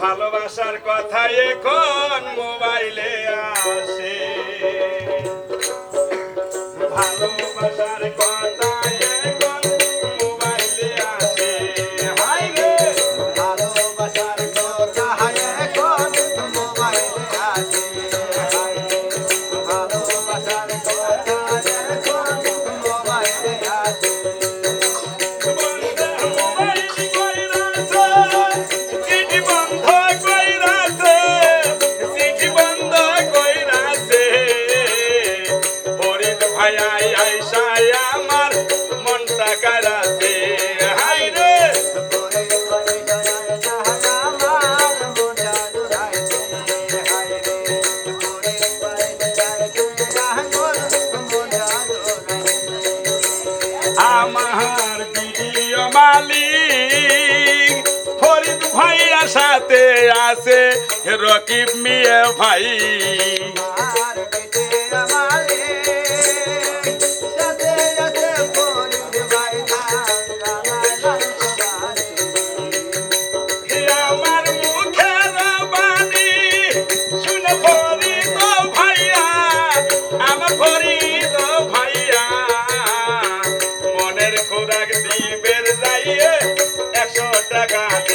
ভালোবাসার কথা এখন মোবাইলে আসে। ভালোবাসার আমার বিডিও মালিক ফরিদ ভাইয়া সাথে আছে রকিব মিয়া ভাই। I Sagar.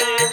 Yeah.